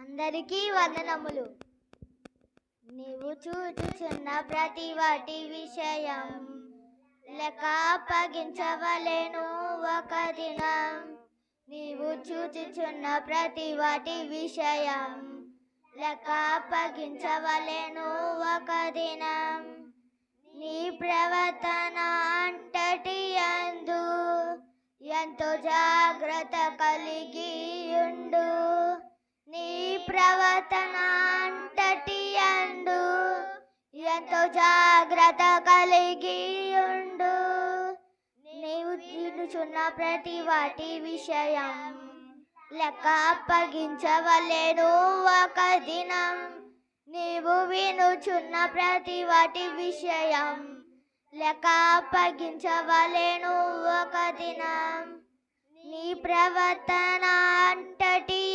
అందరికీ వందనములు. నీవు చూచుచున్న ప్రతి వాటి విషయం లెక్క అప్పగించవలేను ఒక దినం. నీవు చూచుచున్న ప్రతి వాటి విషయం లెక్క అప్పగించవలేను ఒక దినం. నీ ప్రవర్తన అంతటి అందు ఎంతో జాగ్రత్త కలిగి ఉండు. నీ ప్రవర్తన అంతటి యందు ఎంతో జాగ్రత్త కలిగి ఉండు నీవు తినుచున్న ప్రతి వాటి విషయం లెక్క అప్పగించవలేను ఒక దినం. నీవు వినుచున్న ప్రతి వాటి విషయం లెక్క అప్పగించవలేను ఒక దినం. నీ ప్రవర్తన అంతటి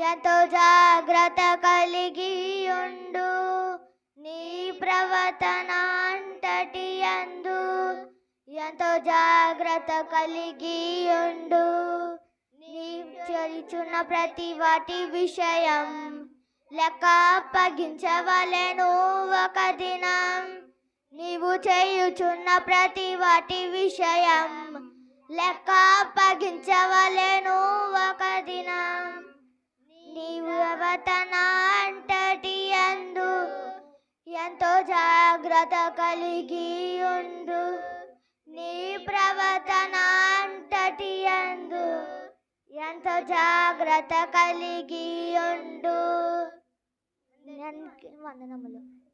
ఎంతో జాగ్రత్త కలిగి ఉండు నీ ప్రవర్తన అందు యందు ఎంతో జాగ్రత్త కలిగి ఉండు నీ చేయుచున్న ప్రతి వాటి విషయం లెక్క అప్పగించవలెను ఒక దినం. నీవు చేయుచున్న ప్రతి వాటి విషయం లెక్క అప్పగించవ నీవు అంతటి అందు ఎంతో జాగ్రత్త కలిగి ఉండు. నీ ప్రవర్తన అంతటి అందు ఎంతో జాగ్రత్త కలిగి ఉండు. వందనములు.